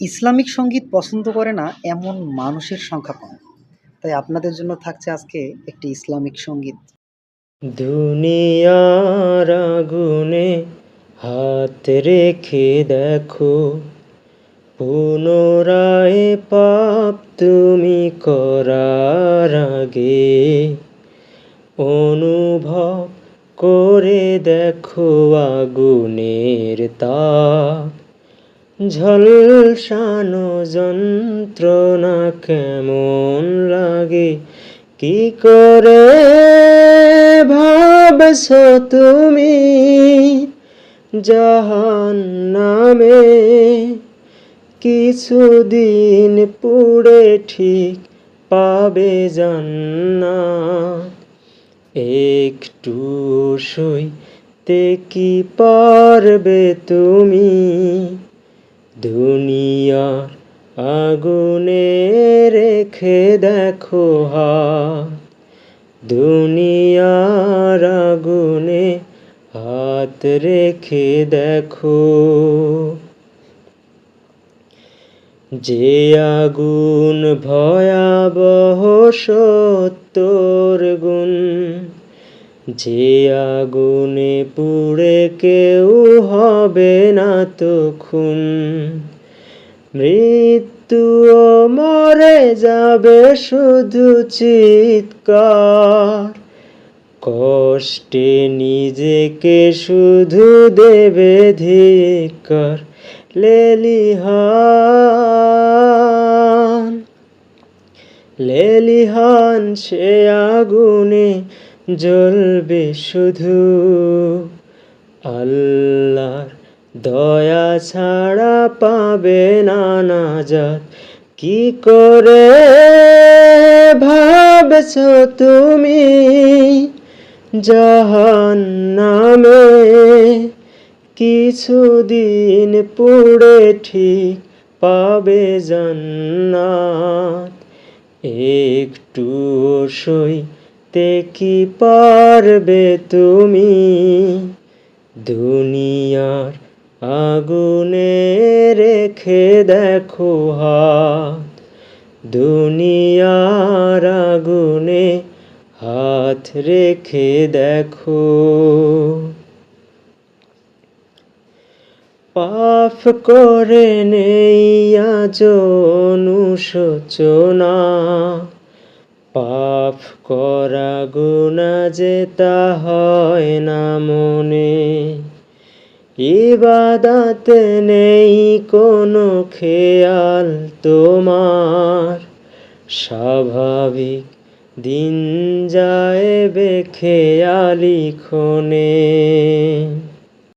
Islamic সংগীত পছন্দ করে না এমন মানুষের সংখ্যা কম। তাই আপনাদের জন্য থাকছে আজকে একটি ইসলামিক সংগীত। দুনিয়ার আগুনে হাত রেখে দেখো, পুনরায় পাপ তুমি করার আগে। অনুভব করে দেখো আগুনের তাপ ঝলসানো যন্ত্রণা কেমন লাগে? কি করে ভাবছ তুমি? জাহান নামে কিছুদিন পুড়ে ঠিক পাবে জান্নাত। একটু সইতে কি পারবে তুমি? দুনিয়ার আগুনে রেখে দেখো হাত দুনিয়ার আগুনে হাত রেখে দেখো। যে আগুন ভয়াবহ সত্তর গুণ যে আগুনে পুড়ে কেউ হবে না তো খুন মৃত্যু মরে যাবে শুধু চিৎকার। কষ্টে নিজেকে শুধু দেবে ধিকার লেলিহান লেলিহান সে আগুনে জ্বলবে শুধু আল্লাহর দয়া ছাড়া পাবে না নাজাত কি করে ভাবছ তুমি? জাহান নামে কিছুদিন পুড়ে ঠিক পাবে জান্নাত। একটু সইতে কি পারবে তুমি? দুনিয়ার আগুনে রেখে দেখো হাত। দুনিয়ার আগুনে হাত রেখে দেখো। পাপ করে নেই আজ অনুশোচনা। পাপ করা গুণা যে তা হয় না মনে। ইবাদাতে নেই কোনো খেয়াল তোমার। স্বাভাবিক দিন যায় বেখেয়ালি ক্ষণে